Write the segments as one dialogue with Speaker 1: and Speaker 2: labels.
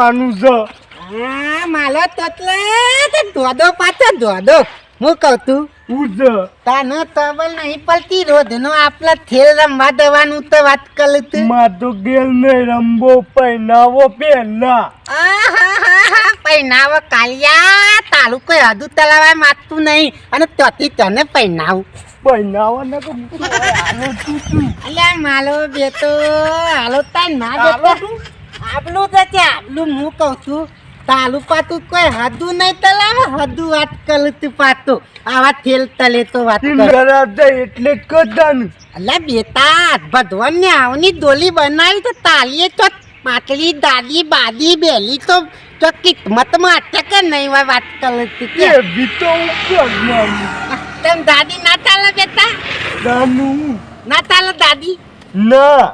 Speaker 1: જવાનું છે.
Speaker 2: હા માલો તતલે તે દોડો પાછો દોડો હું કહું તું
Speaker 1: છે
Speaker 2: તાનો તબલ નહીં પડતી રોજનો આપલા થેલ રમવા દેવાનું તો વાત કર તું
Speaker 1: માં તો ગેલ ને રંબો પહેનાવો પહેલા.
Speaker 2: પહેનાવો કાલિયા તારું કોઈ હદુ તલાવા માતું નહીં અને ત્યાંથી તને પહેનાવું.
Speaker 1: પહેનાવો ને
Speaker 2: અલ્યા માલો બેતો હાલો તાન ના
Speaker 1: હાલો
Speaker 2: આબલું તો છે આબલું હું કહું છું તાલું પાતું કોઈ હદું નહીં તલાવે હદું વાત કર પાતું. આવા થેલ તલે તો વાત
Speaker 1: એટલે કદન.
Speaker 2: અલ્યા બેટા ભગવાન ને આવની ડોલી બનાવી તો તાલીએ તો પાટલી દાદી બાદી બેલી તો તો કિસ્મતમાં અટકે નહીં હોય વાત કરે તું કે.
Speaker 1: એ બી તો
Speaker 2: તેમ દાદી ના ચાલે બેટા?
Speaker 1: દાનું
Speaker 2: ના ચાલે દાદી?
Speaker 1: ના.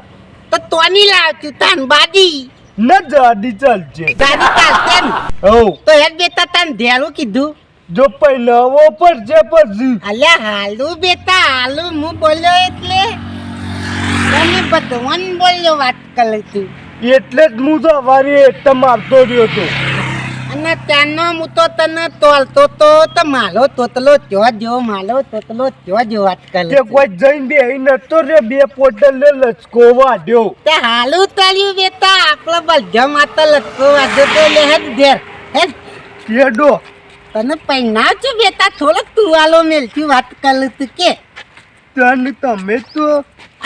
Speaker 2: તો તોની લાવતું તાન બાદી.
Speaker 1: ના દાદી ચાલશે
Speaker 2: દાદી ચાલશે ને?
Speaker 1: હવ
Speaker 2: તો હેડ બેટા તાન ધેરું કીધું.
Speaker 1: જો પહેનાવો પડશે પછી.
Speaker 2: અલ્યા હાલું બેટા હાલું હું બોલ્યો એટલે? તને ભગવાન બોલ્યો વાત કરે તું
Speaker 1: એટલે જ હું સવારે એટલે મારતો રહ્યો હતો
Speaker 2: અને ત્યાંનો હું તો તને તોલતો તો તો માલો તોતલો ત્યો જો માલો તોતલો ત્યો જો વાત કરે
Speaker 1: તે કોઈ જઈને બે નતો રે બે પોટલ ને લચકો વાડ્યો
Speaker 2: તે હાલું તાળ્યું બેટા આપણો બધા માતા લચકો વાડ્યો તો લે હે ઘેર હે
Speaker 1: કેડો?
Speaker 2: તને પૈના છો બેટા થોડોક આલો મેલથી વાત કરે તું કે.
Speaker 1: તને તમે તો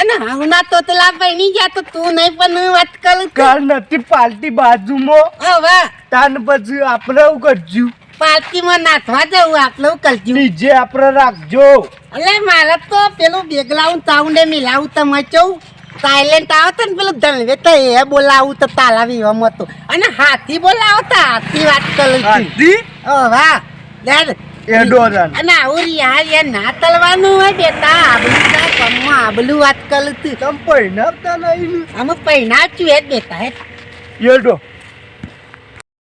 Speaker 2: અને હાવના તોતલા પૈણી ગયા તો તું નહીં પણ વાત કરું
Speaker 1: કાલ નથી પાલટી બાજુમાં?
Speaker 2: હવે
Speaker 1: તાન પછી આપણે એવું કરશું
Speaker 2: પાર્ટીમાં નાથવા જવું આપણે કરજો?
Speaker 1: નીચે આપણે રાખજો.
Speaker 2: અલે મારે તો પેલું બેગલાવું તાઉંડે મિલાવું તમે ચૌ. સાયલેન્ટ આવો તો ને પેલું ધનવે તો એ બોલાવું તો તાલા એમ હતું અને હાથી બોલાવો તો હાથી વાત કરું
Speaker 1: હાથી?
Speaker 2: ઓ વાહ. ના તલવાનું હોય બેટા આબલું કમમાં આબલું વાત
Speaker 1: તમ નહીં.
Speaker 2: અમે એ બેટા હે.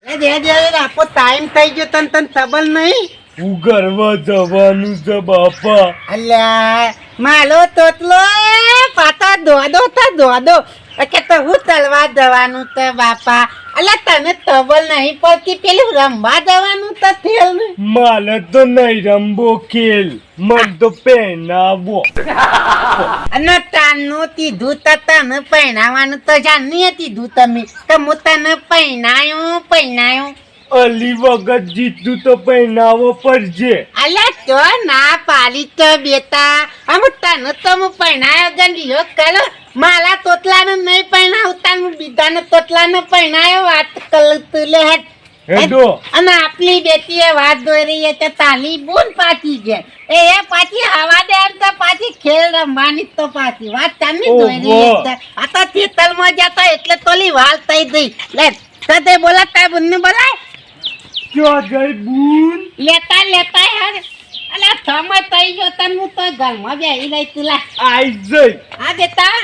Speaker 1: ને
Speaker 2: એ દે દે આપો ટાઈમ થઈ ગયો તને તને ખબર નહીં.
Speaker 1: હું ગરવા જવાનું છે બાપા.
Speaker 2: અલ્યા માલો તોતલો પાતા દોડો તો દોડો. કે તો હું તલવા જવાનું તો બાપા. અલ્યા તને તબલ નહીં પડતી પેલું રમવા જવાનું તો થેલ ને.
Speaker 1: માલે તો નહીં રમવો ખેલ મન તો પહેનાવો.
Speaker 2: અને તાનું તીધું તો તને પહેણાવાનું તો જાણી તીધું તમે. તો હું તને પહેણાયું પહેણાયું.
Speaker 1: અલી વગર જીતું તો પહેનાવો પડશે
Speaker 2: અલ્યા તો ના પાડી તો બેટા. આમ તને તો હું પહેણાયો ગંડીયો કર મારા તોતલાને નહીં પહેણાવતા બીજાને તોતલાને પહેણાયો વાત
Speaker 1: કલતુલે
Speaker 2: અને આપલી બેટીએ વાત દોરી તો તાલી બૂન પાછી છે એ એ પાછી હવા દે એમ તો પાછી ખેલ રમવાની તો પાછી વાત ચાની દોરી. આ તો થેતરમાં જતા એટલે તોલી વાલ થઈ ગઈ. લે તો બોલા તાય બુનને બોલાય.
Speaker 1: ક્યાં જઈ બૂન?
Speaker 2: લેતા લેતા હર અલા થમ થઈ ગયો તન હું તો ઘરમાં બેહી રહી તુલા
Speaker 1: આઈ જઈ.
Speaker 2: હા બેટા.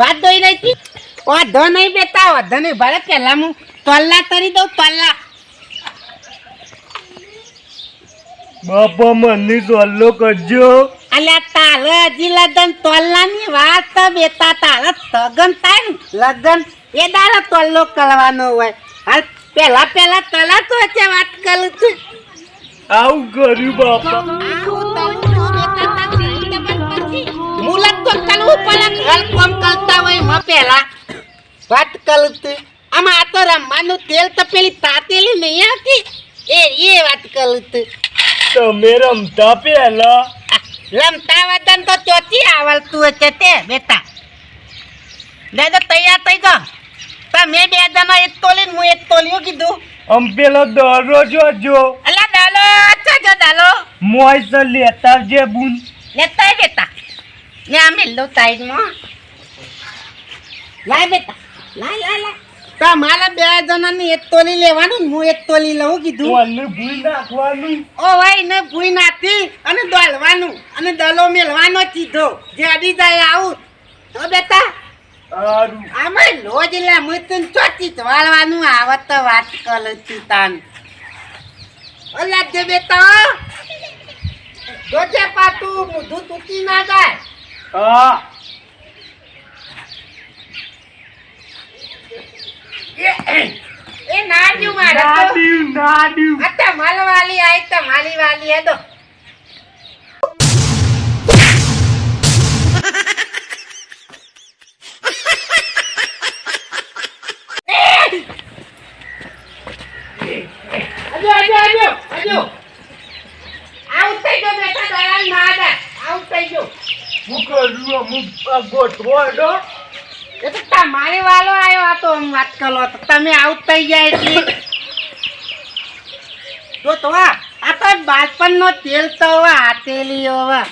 Speaker 2: વાત દોઈ રહી હતી વાંધો નહીં બેટા વાંધો નહીં ભલે પહેલાં હું તલ્લા તરી દઉં તલ્લા
Speaker 1: બાપા મને સોલ્લો કરજો.
Speaker 2: અલ્યા તારે હજી લગન તોલ્લાની વાત તો બેટા તારે તગન થાય ને લગન. એ દાડે તોલ્લો કરવાનો હોય. હાલ પેલા પેલા તલા તો વાત કરું છું.
Speaker 1: આવું કર્યું બાપા.
Speaker 2: કરતા હોય પેલા વાત કરું આમાં આ તો રમવાનું તેલ તો પેલી તાતેલી નહીં આવતી. એ એ વાત છું
Speaker 1: તમે રમતા પહેલા
Speaker 2: રમતા વતન તો ચોથી આવડતું હશે તે બેટા. લે તૈયાર થઈ ગયો તમે બે જણા એક તોલી હું એક તોલ્યું કીધું.
Speaker 1: આમ પેલો દોરો જો
Speaker 2: અલા દાલો અચ્છા જો દાલો.
Speaker 1: મોય લેતા જે બૂન.
Speaker 2: લેતા બેટા લે આ મેલ્લો સાઈડમાં લાય બેટા લાય લાય લાય. તમારા બે જણાની એક તોલી લેવાનું હું એક તોલી લઉં કીધું.
Speaker 1: ભૂલ નાખવાનું.
Speaker 2: ઓ ભાઈ ને ભૂઈ નાખી અને દોલવાનું અને દલો મેલવાનો કીધો જે અડી જાય આવું. તો બેટા આમાં લોજ લે હું તને ચોથી વાળવાનું. આવત તો વાત કર તાન. ઓલા જે બેટા. જોજે પાતું મોઢું તૂટી ના જાય. એ નાડ્યું મારે તો.
Speaker 1: નાડ્યું નાડ્યું.
Speaker 2: આ તમારી વાલી આઈ તમારી વાલી હે તો. થઈ ગયો બેટા ના આઉટ થઈ ગયો. એ તો તમારી વાલો આવ્યો આ તો વાત કરો તો તમે આઉટ થઈ ગયા એટલે. તો તો આ તો બાળપણનો તેલ તો હવે હાથેલી હવે.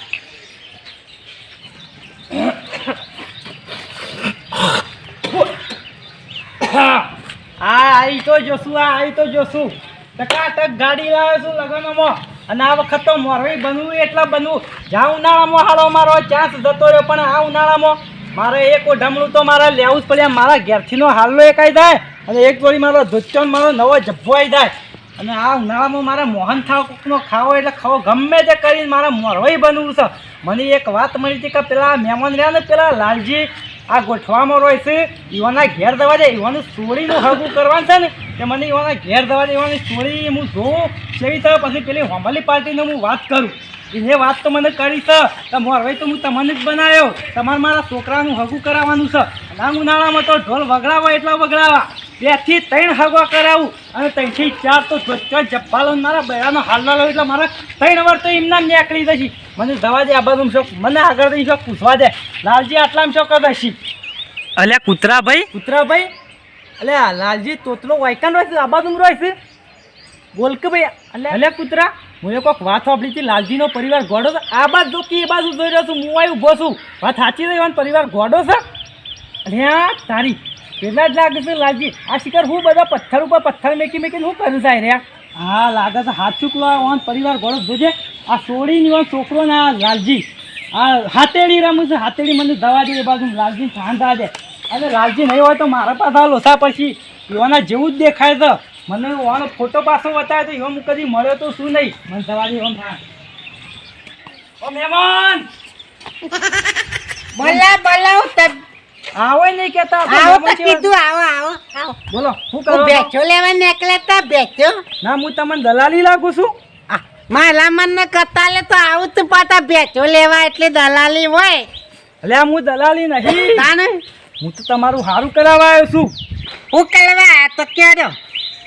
Speaker 3: હા આઈ તો જોશું આ આઈ તો જોશું. ટકાટક ગાડી લાવે છું લગનમાં. અને આ વખત તો મોરવી બનવું એટલે બનવું. જ્યાં ઉનાળામાં હાલો મારો ચાન્સ જતો રહ્યો. પણ આ ઉનાળામાં મારે એક ઢમણું તો મારે લેવું જ પડે. મારા ઘેરથીનો હાલો એકાઈ થાય અને એક જોડી મારો ધોચો મારો નવો જબ્બો આવી જાય. અને આ ઉનાળામાં મારે મોહન થાવ ખાવો એટલે ખાવો ગમે તે કરીને મારે મોરવાઈ બનવું છે. મને એક વાત મળી હતી કે પેલા મહેમાન રહ્યા ને, પેલા લાલજી આ ગોઠવામાં રહે છે ઈવાના ઘેર દવા જાય ઈવાનું સોળીનું હગું કરવાનું છે ને કે મને યુવાના ઘેર દવા જાય યુવાની સોળી હું જોઉં જેવી થાય પછી પેલી હોમલી પાર્ટીને હું વાત કરું. એ વાત તો મને કરી છે, તો મોરવાઈ તો હું તમને જ બનાવ્યો. તમારે મારા છોકરાનું હગું કરાવવાનું છે. ના ઉનાળામાં તો ઢોલ વગડાવા એટલા વગડાવા. બેથી ત્રણ હગવા કરાવું, અને ત્રણથી ચાર તો જપ્પાલો મારા બૈરાનો હાલના લો એટલે મારા ત્રણ વાર તો એમના નીકળી જશે. મને જવા દે આ બધું શોખ. મને આગળ શોખ પૂછવા દે. લાલજી આટલામાં શોખ દશી
Speaker 4: અલ્યા કૂતરા ભાઈ
Speaker 3: કુતરાભાઈ? અલે આ લાલજી તોતલો વાયકાન રહે છે આ બાજુ રહે છે બોલ કે ભાઈ અલે અલે કૂતરા હું એક વાત સાંભળી હતી લાલજીનો પરિવાર ગોડો છે. આ બાજુ જો કે એ બાજુ જોઈ રહ્યો છું હું આવી ઊભો છું. વાત સાચી રહી એવાનો પરિવાર ગોડો છે? અરે આ તારી કેટલા જ લાગે છે લાલજી. આ શિકાર હું બધા પથ્થર ઉપર પથ્થર મેકી મેકીને હું કરું સાહેબ રહ્યા હા લાગે છે હાથ ચૂકવા ઓન પરિવાર ગોળો જોજે આ સોડી ઓન છોકરો ને આ લાલજી. આ હાથેડી રમું છે હાથેડી મને દવા દે એ બાજુ લાલજી શાંત દે. અને લાલજી નહીં હોય તો મારા પાસે આ લોસા પછી. એવાના જેવું જ દેખાય છે મને એવાનો ફોટો પાછો બતાવે તો એવો હું કદી મળ્યો તો શું નહીં? મને દવા દે એમ થાય ઓ મહેમાન
Speaker 2: બોલા બોલાવ તબ
Speaker 3: આવો નહીં કેતા
Speaker 2: આવો તો કીધું આવો આવો આવો.
Speaker 3: બોલો શું
Speaker 2: હું
Speaker 3: કરો
Speaker 2: બેચો લેવા નીકળ્યા તા
Speaker 3: ના હું તમને દલાલી લાગુ છું.
Speaker 2: મારા મનને કતાલે તો આવું તું પાતા ભેચો લેવા એટલે દલાલી હોય.
Speaker 3: એટલે હું દલાલી નહીં.
Speaker 2: તાને?
Speaker 3: હું તો તમારું સારું કરાવવા આવ્યો છું.
Speaker 2: હું કરવા તો ક્યારે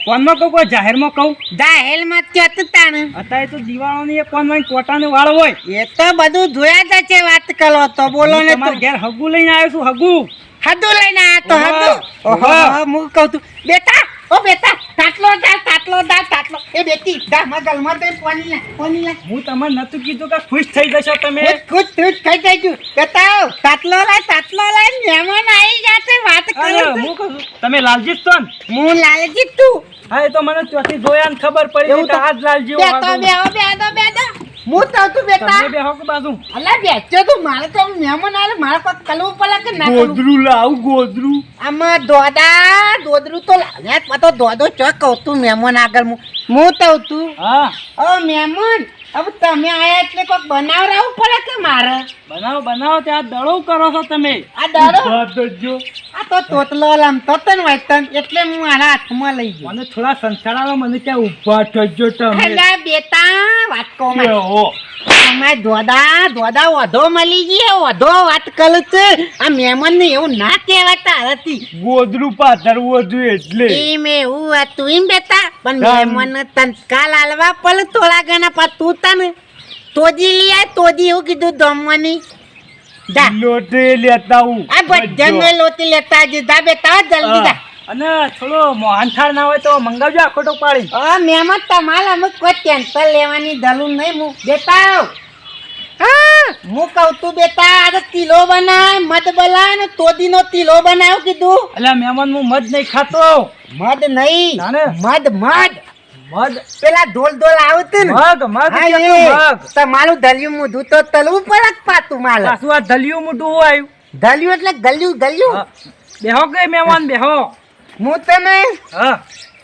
Speaker 3: કોનમાં કહું કોઈ જાહેરમાં કહું?
Speaker 2: જાહેરમાં માં ક્યાં તાને
Speaker 3: અત્યારે તો દિવાળોની એક કોનમાં કોટાને વાળ હોય.
Speaker 2: એ તો બધું જોયા જ છે વાત કરો તો બોલો ને
Speaker 3: તમારે ઘેર હગું લઈને આવ્યો છું હગું.
Speaker 2: હદું લઈને આવ્યા તો હદું ઓહો.
Speaker 3: ઓહો.
Speaker 2: હું કહું તું બેટા ઓ બેટા તાટલો દા તાટલો દા તાટલો. એ બેટી દા મગલ મત પાણી લે પાણી લે.
Speaker 3: હું તમને નતું કીધું કે ખુશ થઈ જશો તમે.
Speaker 2: ખુશ ખુશ થઈ જજો બેટા તાટલો લાય તાટલો લાય મહેમાન આવી જાતે વાત કરો
Speaker 3: હું કહું તમે લાલજીત છો ને?
Speaker 2: હું લાલજીત તું
Speaker 3: હા એ તો મને ચોથી જોયા ને ખબર પડી કે આજ લાલજી
Speaker 2: બેટા બે દો બે હું તો તું બેટા.
Speaker 3: તમે બેહો કે બાજુ?
Speaker 2: અલા બેચો તું મારે તો મહેમાન આવે મારે કોઈ કલવું પડે કે ના
Speaker 1: ગોદરું લાવ ગોદરું.
Speaker 2: આમાં દોડા દોદરું તો લાગ્યા તો દોદો ચો કહું તું મહેમાન આગળ હું. હું તો તું?
Speaker 3: હા.
Speaker 2: ઓ મહેમાન હવે તમે આયા એટલે કોક બનાવરાવું પડે કે મારે?
Speaker 3: બનાવો બનાવો ત્યાં દળો કરો છો તમે.
Speaker 2: આ
Speaker 1: જો
Speaker 2: આ તો તોતલો લામ તો ને વાંચતો એટલે હું આના હાથમાં લઈ ગયો.
Speaker 3: મને થોડા સંસ્કાર આવો મને ત્યાં ઊભા થજો તમે.
Speaker 2: એટલે બેટા વાત કહો માં અમારે દોદા દોદા વધો મળી ગઈ વધો વાત કરું છે. આ મહેમાન ને એવું ના કહેવાતા હતી
Speaker 1: ગોદરું પાથરવું હતું એટલે.
Speaker 2: એમ એવું હતું એમ બેટા પણ મહેમાન તન કાલ આલવા પડે થોડા ઘણા પા તું તને તોજી લઈ આય તોજી એવું કીધું દમવાની જા.
Speaker 1: લોટે લેતા હું.
Speaker 2: આ બધા લોટી લેતા આવજે. જા બેટા જલ્દી જા.
Speaker 3: અને થોડો મોહનથાળ ના હોય તો મંગાવજો આખો ટોક પાડી
Speaker 2: હા મહેમાન તમારે અમુક કોઈ ટેન્શન લેવાની જરૂર નહીં હું બેટા હા હું કહું તું બેટા આજે તિલો બનાય મધ બનાય ને તોદીનો તિલો બનાવ્યો કીધું.
Speaker 3: એટલે મહેમાન હું મધ નહીં ખાતો.
Speaker 2: મધ નહીં
Speaker 3: ના ને.
Speaker 2: મધ મધ.
Speaker 3: મધ
Speaker 2: પેલા ઢોલ ઢોલ આવતું ને.
Speaker 3: મગ મગ. મગ.
Speaker 2: તમારું ધલ્યું મોઢું તો તલવું પડે પાતું માલ.
Speaker 3: પાછું આ ધલિયું હું આવ્યું
Speaker 2: ધલિયું એટલે ગલ્યું ગલ્યું.
Speaker 3: બેહો કે મહેમાન બેહો.
Speaker 2: હું તમે
Speaker 3: હા.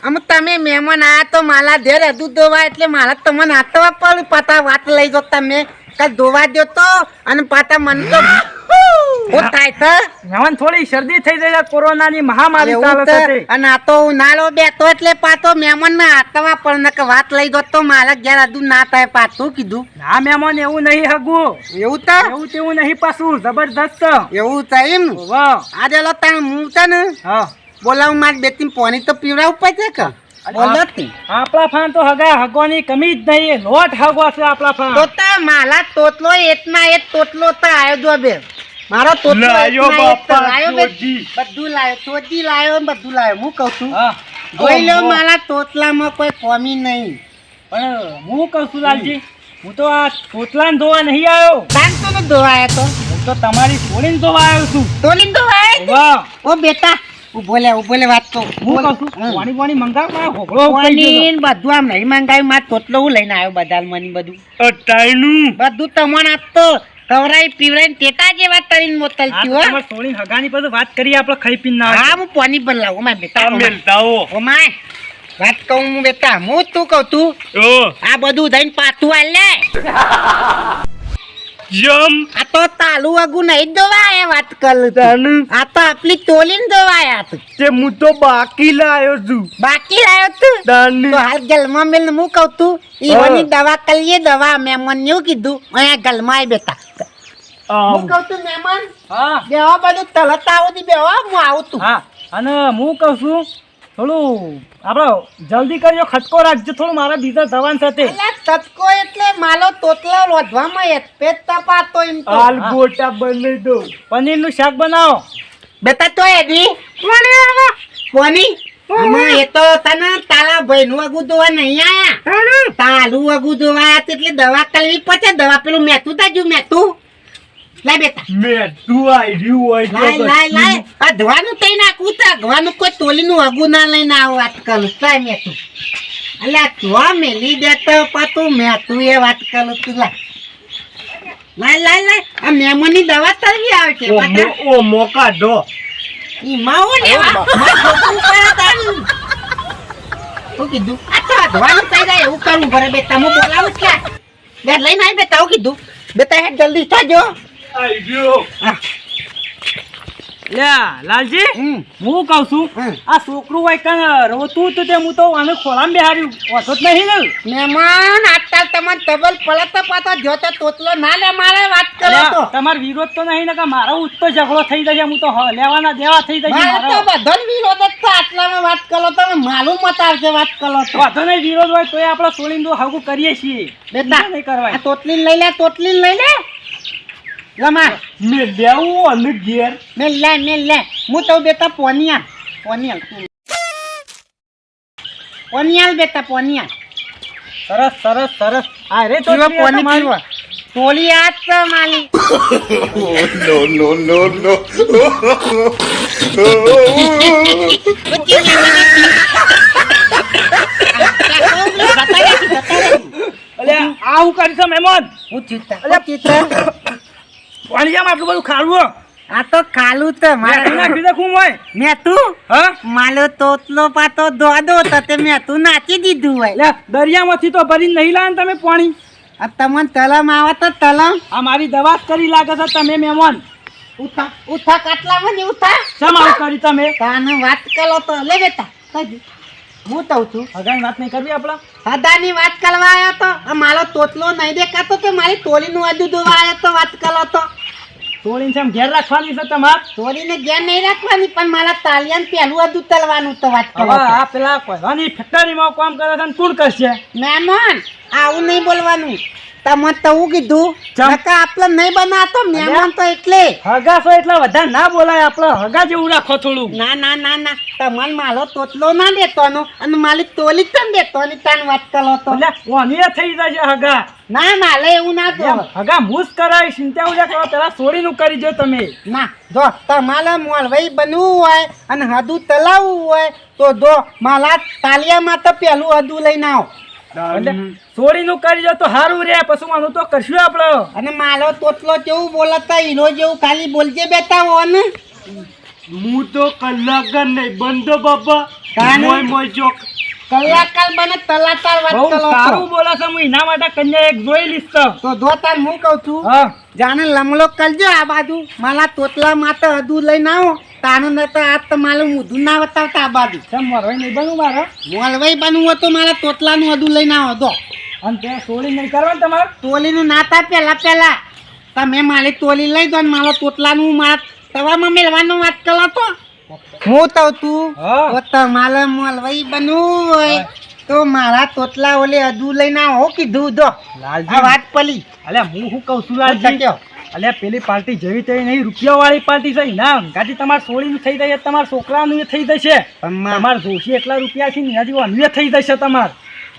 Speaker 2: આમ તમે મહેમાન આ તો માલા ધેર હતું ધોવા એટલે મારા તમને હાથવા પણ પાતા વાત લઈ જો તમે. કાલ ધોવા દો તો. અને પાતા મન તો હું. થાય તો?
Speaker 3: મહેમાન થોડી શરદી થઈ જાય છે કોરોનાની મહામારી ચાલે છે
Speaker 2: અને આ તો ઉનાળો બેઠો એટલે પાછો મહેમાન ના હાથમાં પણ નકર વાત લઈ દો તો મારા ઘેર હજુ ના થાય પાછું કીધું?
Speaker 3: ના મહેમાન એવું નહીં હગું.
Speaker 2: એવું તો?
Speaker 3: એવું તેવું નહીં પાછું જબરદસ્ત
Speaker 2: એવું થાય એમ? આજે લો તાણ હું છે ને
Speaker 3: હા.
Speaker 2: બોલાવું મારી બેટી પોણી તો પીવડાવું પડશે કે.
Speaker 3: આપણા ફાન તો હગા હગવાની કમી જ નહીં લોટ હગવા છે આપણા ફાન.
Speaker 2: તો તા માલા તોતલો એટના એક તોતલો તો આવ્યો જો બે. મારો તો
Speaker 1: લાયો
Speaker 2: તો
Speaker 1: બાપા. ચોજી.
Speaker 2: બધું લાયો ચોજી લાયો બધું લાયો. હું કહું છું જોઈ લો મારા તોતલામાં કોઈ કોમી નહીં.
Speaker 3: પણ હું કહું છું લાલજી હું તો આ તોતલાને ધોવા નહીં આવ્યો.
Speaker 2: તાન તો ને ધોવાયો તો?
Speaker 3: હું તો તમારી છોડીને ધોવા આવ્યો છું.
Speaker 2: તોલીને ધોવા
Speaker 3: આવ્યો
Speaker 2: ઓ બેટા ઊભો લે ઊભો લે વાત કહું
Speaker 3: હું કહું છું પાણી પાણી મંગાવ મારા હોકળો
Speaker 2: પાણી બધું આમ નહીં મંગાવ્યું માર તોતલો હું લઈને આવ્યો બજાર મની બધું.
Speaker 1: અટાઈનું
Speaker 2: બધું તમને આપતો કવરાઈ પીવરાઈ ટેટા જેવા તરીને મોતલ
Speaker 3: આ તો
Speaker 2: થયું હો.
Speaker 3: તમારી છોડીને હગાની પછી વાત કરી આપણે ખાઈ પીને ના
Speaker 2: હા હું પાણી પર લાવું મા બેટા
Speaker 1: મેલતા હો
Speaker 2: ઓ માય વાત કહું હું બેટા હું તું કહું તું? આ બધું થઈને પાતું આલ
Speaker 1: જમ.
Speaker 2: આ તો તાલુ અગુ નહીં દોવાય વાત કર આ તો આપલી તોલીને દોવાયા તું
Speaker 1: તે હું તો બાકી લાયો છું.
Speaker 2: બાકી લાયો તું તો હાલ ગલમાં મેલ હું કહું તું ઈવાની દવા કરીએ દવા મહેમાન ને કીધું અહીંયા ગલમાં આય બેટા. હું કહું તું મેમન
Speaker 3: હા.
Speaker 2: બેવા બધું તલત આવું દી બેવા હું આવું તું.
Speaker 3: હા. અને હું કહું છું થોડું આપણે જલ્દી કરજો ખટકો રાખજો થોડું મારા બીજા જવાન સાથે.
Speaker 2: ખટકો એટલે માલો તોતલા રોધવામાં એક પેટ તપાતો એમ તો.
Speaker 1: હાલ ગોટા બની દો
Speaker 3: પનીરનું શાક બનાવો.
Speaker 2: બેટા તો એડી કોની આમાં એ તો તને તાલા ભાઈ નું અગુ દોવા નહીં આયા. તાલું અગુ દોવા એટલે દવા કરવી પડશે. દવા પેલું મેતું તાજુ મેતું લાય બેટા
Speaker 1: મે તું આઈ હોય તો
Speaker 2: લાય લાય લાય આ ધવાનું તઈ નાખવું તો અગવાનું કોઈ તોલીનું અગુ ના લઈને આવું વાત કરું લાય મેતું અલ્યા ધોવા મેલી દે તો પાતું મેતું એ વાત કરું તું લાય લાય લાય લાય આ મેમોની દવા તરવી આવે છે
Speaker 1: ઓ ઓ મોકા દો
Speaker 2: ઈમાં માવો ને. શું કીધું? આ તો અધવાનું થઈ જાય એવું કરવું ભરે બેટા. હું બોલાવું ક્યાં? બે લઈને આવી બેટા, હું કીધું? બેટા, હેડ જલ્દી થાજો.
Speaker 1: આઈ ગયો
Speaker 3: લ્યા લાલજી હું કહું છું આ છોકરું હોય કાં રોતું તો તે હું તો આને ખોળામાં બેહાર્યું વાંધો જ નહીં ને.
Speaker 2: મહેમાન આજકાલ તમારે ડબલ પડે તો પાછો તોતલો ના લે મારે વાત કરો તો.
Speaker 3: લ્યા, વિરોધ તો નહીં ને કે મારો ઉત્તો ઝઘડો થઈ જશે હું તો લેવાના દેવા થઈ જશે
Speaker 2: મારે તો
Speaker 3: મારો.
Speaker 2: બધો વિરોધ જ છે આટલામાં વાત કરો તો માલુમ મત આવશે વાત કરો તો.
Speaker 3: નહીં વિરોધ હોય તોય આપણે સોળીને તો હગું કરીએ છીએ.
Speaker 2: બેટા
Speaker 3: નહીં કરવા
Speaker 2: તોતલીને લઈ લે તોતલીને લઈ લે. રમા
Speaker 1: મે લેવું અને ઘેર.
Speaker 2: મેલ લે મે લે. હું તો બેટા પોનિયા પોનિયાલ. પોનિયાલ બેટા પોનિયાલ.
Speaker 3: સરસ સરસ સરસ. આ રે તો
Speaker 2: પોની પીવો ટોલી આ નો નો માલી
Speaker 3: અલ્યા, આ હું કરીશ મહેમાન.
Speaker 2: હું ચિત્તા. હું ચિત્તા.
Speaker 3: પાણી જેમ આટલું બધું ખાલું
Speaker 2: આ તો ખાલું તો મારે
Speaker 3: નાખી દે ખૂબ હોય.
Speaker 2: મેં તું?
Speaker 3: હ?
Speaker 2: માલો તોતલો પાતો દોડો તો તે મેં તું નાચી દીધું હોય.
Speaker 3: લે દરિયામાંથી તો ભરી નહીં લાવે તમે પાણી.
Speaker 2: આ તમને તલમ આવે તો તલમ.
Speaker 3: આ મારી દવા કરી લાગે છે તમે મહેમાન
Speaker 2: ઉઠા ઉઠા કાટલામાં ને ઉઠા.
Speaker 3: આવું કરી તમે?
Speaker 2: તાને વાત કરો તો લે બેટા હું તો છું
Speaker 3: હગાની વાત નહીં કરવી આપણા?
Speaker 2: હદાની વાત કરવા આવ્યો તો મારો તોતલો નહીં દેખાતો તો મારી ટોલીનું અડું દોવા આવ્યો તો વાત કરો તો.
Speaker 3: છોડીને શેમ ઘેર રાખવાની છે તમારે
Speaker 2: તોડીને ઘેર નહીં રાખવાની પણ મારા તાલિયાન પહેલું હતું તલવાનું તો વાત કરો.
Speaker 3: આ પેલા કોઈવાની ફેક્ટરીમાં કામ કરે છે ને કોણ કરશે.
Speaker 2: મહેમાન આવું નહીં બોલવાનું. તમે તો હું કીધું નકા આપણે નહીં બનાવતો મહેમાન તો એટલે.
Speaker 3: હગા એટલે વધારે ના બોલાય આપણે હગા જેવું રાખો થોડું.
Speaker 2: ના ના ના ના. તમને મારો તોતલો ના દેતોનો અને મારી ટોલી તને દેતો ને તાન વાત કરો તો?
Speaker 3: ઓનીએ થઈ જશે હગા.
Speaker 2: ના માલે એવું ના
Speaker 3: હગા મૂસ કરાય ચિંતા ઉજા કરો પેલા છોડીનું કરી જો તમે.
Speaker 2: ના જો તમારે મોલવાઈ બનવું હોય અને હદુ તલાવવું હોય તો જો મારા તાલિયામાં તો પેલું હદુ લઈને આવો.
Speaker 3: એટલે નું કરી જો તો સારું રે પછી માનું તો કરશું આપણે
Speaker 2: અને માલો તોતલો જેવું બોલતા હીરો જેવું ખાલી બોલજે બેટા હો ને.
Speaker 1: હું તો કલાક નહીં બંધો બાપા? મોય મોય ચોક.
Speaker 2: કલાકાર મને તલાતાર વાત કરો
Speaker 3: સારું
Speaker 2: છો.
Speaker 3: બોલે હું એના માટે કન્યા એક જોઈ લીસ તો.
Speaker 2: જો તાર હું કહું છું
Speaker 3: હા.
Speaker 2: જાણે લમલો કરજો આ બાજુ. મારા તોતલા માટે અધુ લઈને આવો. તાનું ન તો આજ તો મારું મૂધું ના બતાવતા આ બાજુ.
Speaker 3: કેમ મોરવાઈ નહીં બનવું મારે?
Speaker 2: મોલવાઈ બનવું હોય તો મારા તોતલાનું હદુ લઈને આવો દો
Speaker 3: અને ત્યાં સોળી નહીં કરવાનું તમારે?
Speaker 2: તોલીનું નાતા પહેલા પહેલાં. તમે મારી તોલી લઈ દો ને મારો તોતલાનું મારા તવામાં મેળવાનો વાત કરો તો. હું તો તું તમારે મોલવાઈ બનવું હોય તો મારા તોતલા ઓલે હદુ લઈને આવો કીધું દો આ વાત પલી.
Speaker 3: અલ્યા હું શું કહું છું
Speaker 2: લાલજી?
Speaker 3: અલ્યા પેલી પાર્ટી જેવી તેવી નહીં રૂપિયાવાળી પાર્ટી છે. ના ગાડી તમારે સોળીનું થઈ જશે તમારા છોકરાનું થઈ જશે. તમારે જોશી એટલા રૂપિયા છે ને હજી અન્ય થઈ જશે તમારે.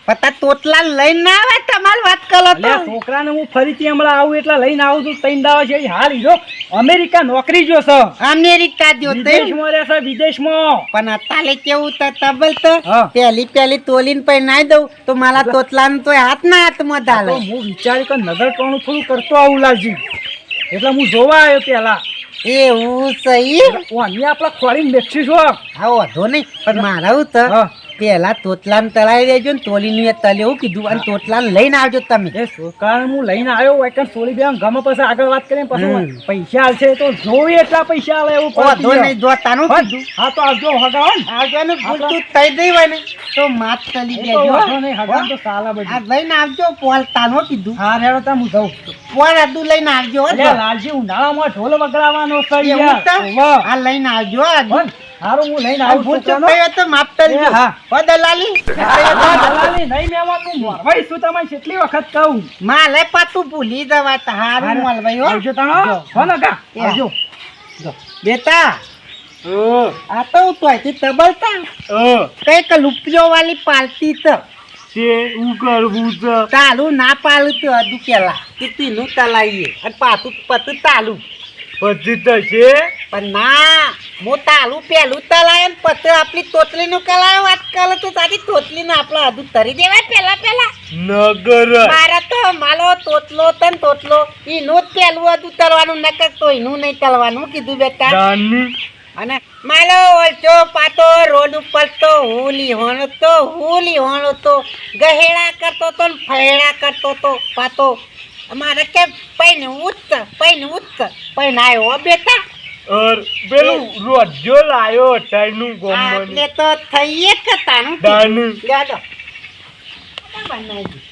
Speaker 2: પતા તોતલા લઈને ના આવે તમારી વાત કરો તો.
Speaker 3: છોકરાને હું ફરીથી હમણાં આવું એટલે લઈને આવું છું તૈન દાવા છે હાલ હીરો. અમેરિકા નોકરી જો છે.
Speaker 2: અમેરિકા જો
Speaker 3: વિદેશમાં રહેશે વિદેશમાં.
Speaker 2: પણ અત્યારે કેવું તો તબલ તો. પહેલી પહેલી તોલીને પછી નાઈ દઉં તો મારા તોતલાને તો હાથ ના હાથમાં
Speaker 3: હું વિચારી કે નગર પણ થોડું કરતો આવું લાલજી એટલે હું જોવા આવ્યો પેલા.
Speaker 2: એવું સહી
Speaker 3: ઓની આપણા ખોરીને બેઠી છો.
Speaker 2: હા વાંધો નહીં. પણ મારા હું તો પેલા તોતલાન તળાવી દેજો ને તોલીનું એ તલે એવું કીધું. અને તોતલાન લઈને આવજો તમે.
Speaker 3: એ હું લઈને આવ્યો હોય કે સોલી બેન ગમે પછી આગળ વાત કરીએ પછી પૈસા આલશે તો જોવી એટલા પૈસા આવે એવું
Speaker 2: વાંધો નહીં જોતાનું
Speaker 3: હા,
Speaker 2: કીધું.
Speaker 3: હા તો આવજો હગાવો ને.
Speaker 2: આવજો ને ભૂલતું થઈ ગઈ હોય ને. તો માત તલી દેજો
Speaker 3: વાંધો નહીં, હગાવો તો સાલા
Speaker 2: આ
Speaker 3: બધું
Speaker 2: લઈને આવજો પોલતાનો કીધું.
Speaker 3: હા રેડો તા હું જાઉં.
Speaker 2: પોલ અડું લઈને આવજો
Speaker 3: લાલજી ઉનાળામાં ઢોલ વગડાવાનો છે.
Speaker 2: આ લઈને આવજો અડું.
Speaker 3: હારું હું લઈને આવું
Speaker 2: ભૂલ. ચૂક થઈ તો માફ કરજો.
Speaker 3: હા.
Speaker 2: હો દલાલી.
Speaker 3: દલાલી. નહીં મેવાનું મોરવાઈ શું તમે કેટલી વખત કહું.
Speaker 2: માલે પાછું ભૂલી જવા તારું મળવાઈ હો.
Speaker 3: આવજો તણો હો. ને કા
Speaker 2: એ.
Speaker 3: આવજો.
Speaker 2: બેટા. આ તો હું તોયથી તબલતા
Speaker 1: ઓ.
Speaker 2: કંઈક લુપિયો વાળી પાલતી તો.
Speaker 1: તે હું કરવું છે
Speaker 2: તાલું ના પાલું તો હજુ પેલા. તીનું તલાઈએ. અને પાછું પતું તાલું. પણ ના હું તાલું પેલું તલાય ને પછી આપણી તોતલીનું કલાય વાત કરે તો તારી તોતલીને આપણે હજુ તરી દેવાય પેલા પેલા
Speaker 1: નગર
Speaker 2: મારા તો માલો તોતલો તન તોતલો. એનું જ પેલું હતું તરવાનું નકર તો એનું નહીં તરવાનું કીધું બેટા. અને માલો ઓલચો પાતો રોડ ઉપર તો હોલી હોણો તો હોલી હોણો તો ગહેડા કરતો તો ને ફેડા કરતો તો પાતો. અમારે કે પૈને ઉચ્ચ પૈને ઉચ્ચ પૈને આવ્યો બેટા.
Speaker 1: અર પેલું રોજો લાયો ટાઈનું
Speaker 2: આટલે
Speaker 1: એટલે
Speaker 2: તો થઈ એક તાનું
Speaker 1: દાની.
Speaker 2: ગાડો બનાવી